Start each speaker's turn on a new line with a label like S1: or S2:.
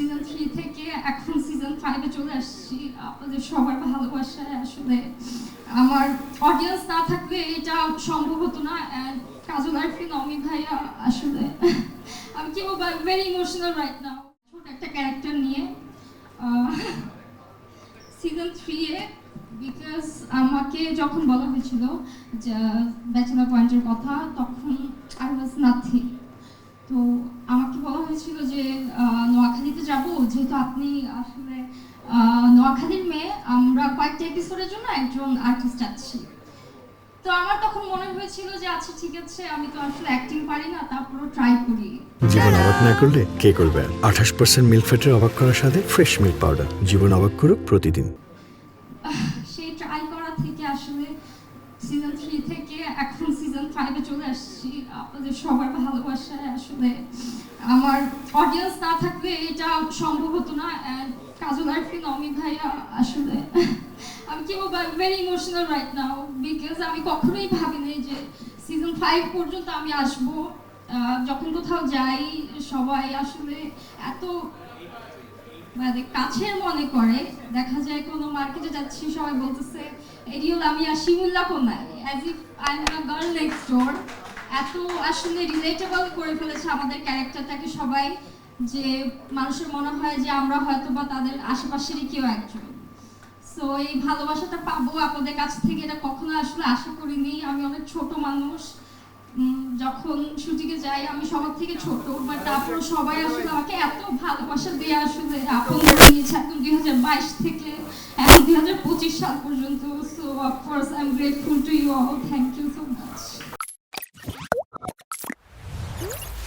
S1: Season three থেকে এখন season ফাইভে চলে আসছি। আপনাদের সবার ভালোবাসায় আসলে আমার অডিয়েন্স না থাকলে এটা সম্ভব হতো না। কাজল আরফিন অমি ভাইয়া আসলে আমি কি বলব ভেরি ইমোশনাল রাইট নাও ছোট একটা ক্যারেক্টার নিয়ে সিজন থ্রি এ বিকজ আমাকে যখন বলা হয়েছিল যে ব্যাচেলার পয়েন্টের কথা, তখন আই ওয়াজ নাথিং তো আমাকে বলা হয়েছিল যে আহ, নোয়াখালীতে যাব যেহেতু আপনি আসলে নোয়াখালীর মেয়ে আমরা কয়েকটা এপিসোডের জন্য একজন আর্টিস্ট আছি তো আমার তখন মনে হয়েছিল যে আচ্ছা ঠিক আছে আমি তো আসলে অ্যাক্টিং পারি না তারপরও ট্রাই করি।
S2: জীবন অবাক না করলে কে করবে? আঠাশ পার্সেন্ট মিল্ক ফ্যাটের অবাক করার সাথে ফ্রেশ মিল্ক পাউডার জীবন অবাক করুক প্রতিদিন।
S1: সেই ট্রাই করা থেকে আসলে সিজন থ্রি থেকে এখন সিজন ফাইভে চলে আসছি। আপনাদের সবার ভালোবাসায় আসলে আমার অডিয়েন্স না থাকলে এটা সম্ভব হতো না। অ্যান্ড কাজল আরফিন অমি ভাইয়া আসলে আমি কি বলব very emotional right now because আমি কখনোই ভাবিনি যে সিজন ফাইভ পর্যন্ত আমি আসব। যখন কোথাও যাই, সবাই আসলে এত মানে কাছের মনে করে। দেখা যায় কোনো মার্কেটে যাচ্ছি, সবাই বলতেছে এরিওল আমি আর শিমুল্লা কোনায় as if I'm a girl next door এত আসলে রিলেটেবল করে ফেলেছে আমাদের ক্যারেক্টারটাকে সবাই, যে মানুষের মনে হয় যে আমরা হয়তো বা তাদের আশেপাশেরই কেউ একজন। সো এই ভালোবাসাটা পাবো আপনাদের কাছ থেকে, এটা কখনো আসলে আশা করিনি। আমি অনেক ছোট মানুষ যখন শুটিংয়ে যাই, আমি সবার থেকে ছোট বাট তারপর সবাই আসলে আমাকে এত ভালোবাসা দিয়ে আসলে আপন নিয়েছে এখন দুই হাজার বাইশ থেকে এখন দুই হাজার পঁচিশ সাল পর্যন্ত। So of course I'm grateful to you all thank you